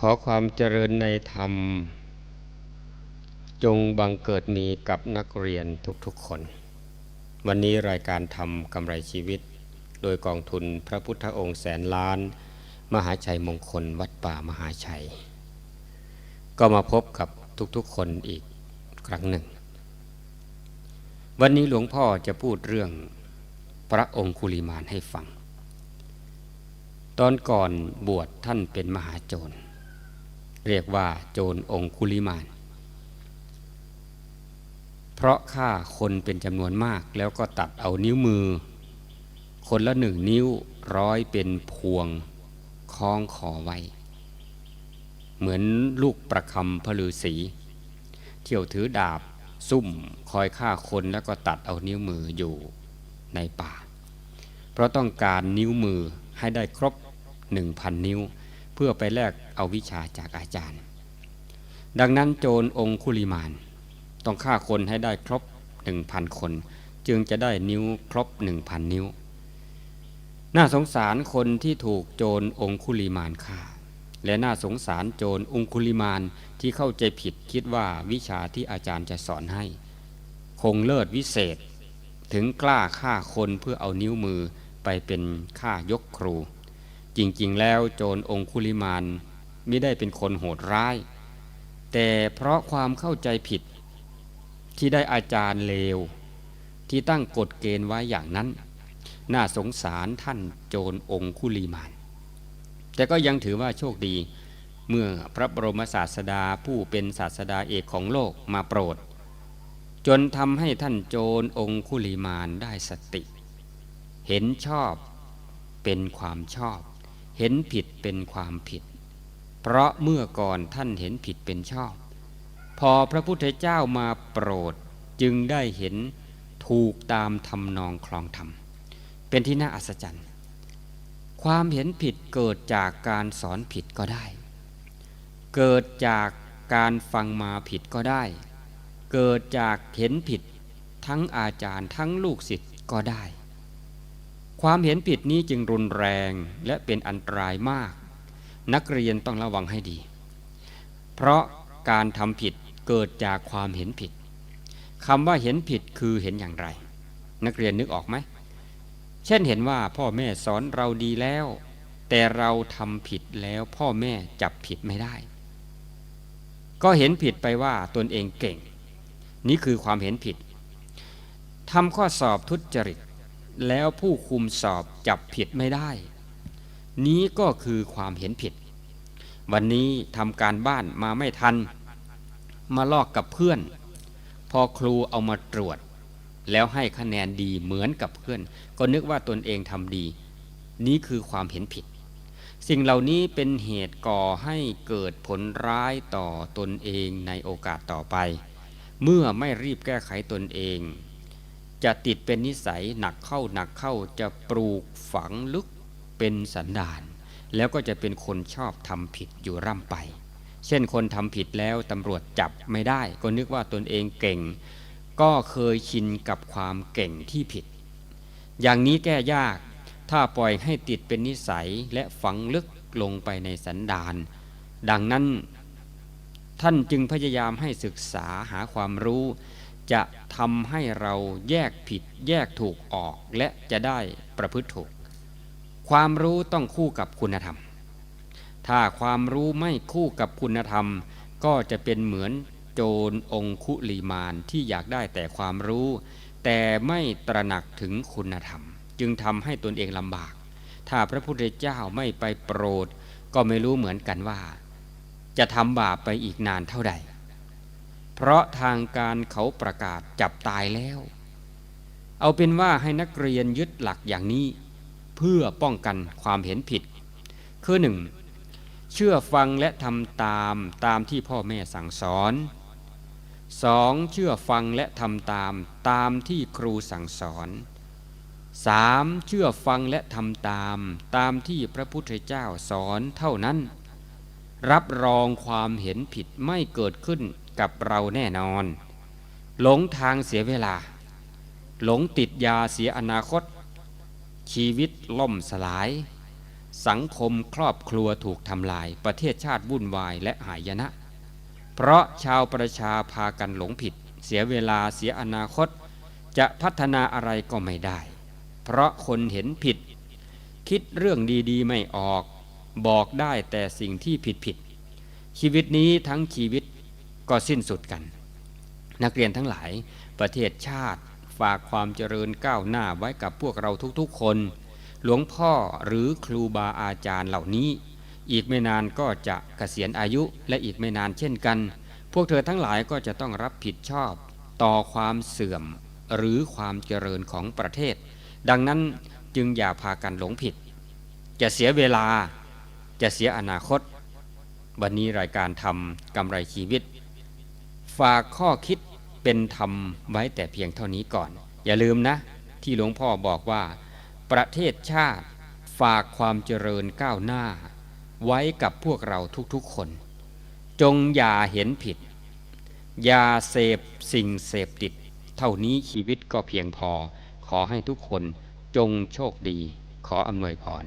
ขอความเจริญในธรรม จงบังเกิดมีกับนักเรียนทุกๆคน วันนี้รายการทำกำไรชีวิต โดยกองทุนพระพุทธองค์แสนล้าน มหาชัยมงคลวัดป่ามหาชัย ก็มาพบกับทุกๆคนอีกครั้งหนึ่ง วันนี้หลวงพ่อจะพูดเรื่องพระองคุลิมานให้ฟัง ตอนก่อนบวชท่านเป็นมหาโจร เรียกว่าโจรองคุลิมาน เพราะฆ่าคนเป็นจำนวนมากแล้วก็ตัดเอานิ้วมือ คนละหนึ่งนิ้วร้อยเป็นพวงคล้องคอไว้ เหมือนลูกประคำพลือสีเที่ยวถือดาบซุ่มคอยฆ่าคนแล้วก็ตัดเอานิ้วมืออยู่ในป่า เพราะต้องการนิ้วมือให้ได้ครบหนึ่งพันนิ้ว เพื่อไปแลกเอาวิชาจากอาจารย์ ดังนั้นโจรองคุลิมาน ต้องฆ่าคนให้ได้ครบหนึ่งพันคน จึงจะได้นิ้วครบหนึ่งพันนิ้ว น่าสงสารคนที่ถูกโจรองคุลิมานฆ่า และน่าสงสารโจรองคุลิมานที่เข้าใจผิดคิดว่าวิชาที่อาจารย์จะสอนให้ คงเลิศวิเศษ ถึงกล้าฆ่าคนเพื่อเอานิ้วมือไปเป็นฆ่ายกครู จริงๆ แล้วโจรองคุลิมานไม่ได้เป็นคนโหดร้าย แต่เพราะความเข้าใจผิดที่ได้อาจารย์เลว ที่ตั้งกฎเกณฑ์ไว้อย่างนั้น น่าสงสารท่านโจรองคุลิมาน แต่ก็ยังถือว่าโชคดีเมื่อพระบรมศาสดาผู้เป็นศาสดาเอกของโลกมาโปรด จนทำให้ท่านโจรองคุลิมานได้สติ เห็นชอบเป็นความชอบ เห็นผิดเป็นความผิด เพราะเมื่อก่อนท่านเห็นผิดเป็นชอบ พอพระพุทธเจ้ามาโปรดจึงได้เห็นถูกตามทำนองคลองธรรม เป็นที่น่าอัศจรรย์ ความเห็นผิดเกิดจากการสอนผิดก็ได้ เกิดจากการฟังมาผิดก็ได้ เกิดจากเห็นผิดทั้งอาจารย์ทั้งลูกศิษย์ก็ได้ ความเห็นผิดนี้จึงรุนแรงและเป็นอันตรายมาก นักเรียนต้องระวังให้ดี เพราะการทำผิดเกิดจากความเห็นผิดคำว่าเห็นผิดคือเห็นอย่างไร นักเรียนนึกออกไหมเช่นเห็นว่าพ่อแม่สอนเราดีแล้ว แต่เราทำผิดแล้วพ่อแม่จับผิดไม่ได้ ก็เห็นผิดไปว่าตนเองเก่ง นี่คือความเห็นผิดทำข้อสอบทุจริต แล้วผู้คุมสอบจับผิดไม่ได้ นี้ก็คือความเห็นผิด วันนี้ทำการบ้านมาไม่ทัน มาลอกกับเพื่อน พอครูเอามาตรวจ แล้วให้คะแนนดีเหมือนกับเพื่อน ก็นึกว่าตนเองทำดี นี้คือความเห็นผิด สิ่งเหล่านี้เป็นเหตุก่อให้เกิดผลร้ายต่อตนเองในโอกาสต่อไป เมื่อไม่รีบแก้ไขตนเอง จะติดเป็นนิสัยหนักเข้าหนักเข้าจะปลูกฝังลึกเป็นสันดาน แล้วก็จะเป็นคนชอบทำผิดอยู่ร่ำไป เช่นคนทำผิดแล้วตำรวจจับไม่ได้ ก็นึกว่าตนเองเก่ง ก็เคยชินกับความเก่งที่ผิด อย่างนี้แก้ยาก ถ้าปล่อยให้ติดเป็นนิสัยและฝังลึกลงไปในสันดาน ดังนั้น ท่านจึงพยายามให้ศึกษาหาความรู้ จะทำให้เราแยกผิดแยกถูกออกและจะได้ประพฤติถูก ความรู้ต้องคู่กับคุณธรรม ถ้าความรู้ไม่คู่กับคุณธรรม ก็จะเป็นเหมือนโจรองคุลีมานที่อยากได้แต่ความรู้ แต่ไม่ตระหนักถึงคุณธรรม จึงทำให้ตนเองลำบาก ถ้าพระพุทธเจ้าไม่ไปโปรด ก็ไม่รู้เหมือนกันว่า จะทำบาปไปอีกนานเท่าใด เพราะทางการเขาประกาศจับตายแล้ว เอาเป็นว่าให้นักเรียนยึดหลักอย่างนี้ เพื่อป้องกันความเห็นผิด คือหนึ่งเชื่อฟังและทำตามตามที่พ่อแม่สั่งสอน 2. เชื่อฟังและทำตามตามที่ครูสั่งสอน 3. เชื่อฟังและทำตามตามที่พระพุทธเจ้าสอนเท่านั้น รับรองความเห็นผิดไม่เกิดขึ้น กับเราแน่นอน หลงทางเสียเวลา หลงติดยาเสียอนาคต ชีวิตล่มสลาย สังคมครอบครัวถูกทำลาย ประเทศชาติวุ่นวายและหายนะ เพราะชาวประชาพากันหลงผิด เสียเวลาเสียอนาคต จะพัฒนาอะไรก็ไม่ได้ เพราะคนเห็นผิด คิดเรื่องดีๆไม่ออก บอกได้แต่สิ่งที่ผิดๆชีวิตนี้ทั้งชีวิต ก็สิ้นสุดกัน นักเรียนทั้งหลายประเทศชาติฝากความเจริญก้าวหน้าไว้กับพวกเราทุกๆคน หลวงพ่อหรือครูบาอาจารย์เหล่านี้ อีกไม่นานก็จะเกษียณอายุและอีกไม่นานเช่นกัน พวกเธอทั้งหลายก็จะต้องรับผิดชอบต่อความเสื่อมหรือความเจริญของประเทศ ดังนั้นจึงอย่าพากันหลงผิด จะเสียเวลาจะเสียอนาคต วันนี้รายการทำกำไรชีวิต ฝากข้อคิดเป็นธรรมไว้แต่เพียงเท่านี้ก่อน อย่าลืมนะ ที่หลวงพ่อบอกว่า ประเทศชาติฝากความเจริญก้าวหน้า ไว้กับพวกเราทุกๆคน จงอย่าเห็นผิด อย่าเสพสิ่งเสพติด เท่านี้ชีวิตก็เพียงพอ ขอให้ทุกคนจงโชคดี ขออำนวยพร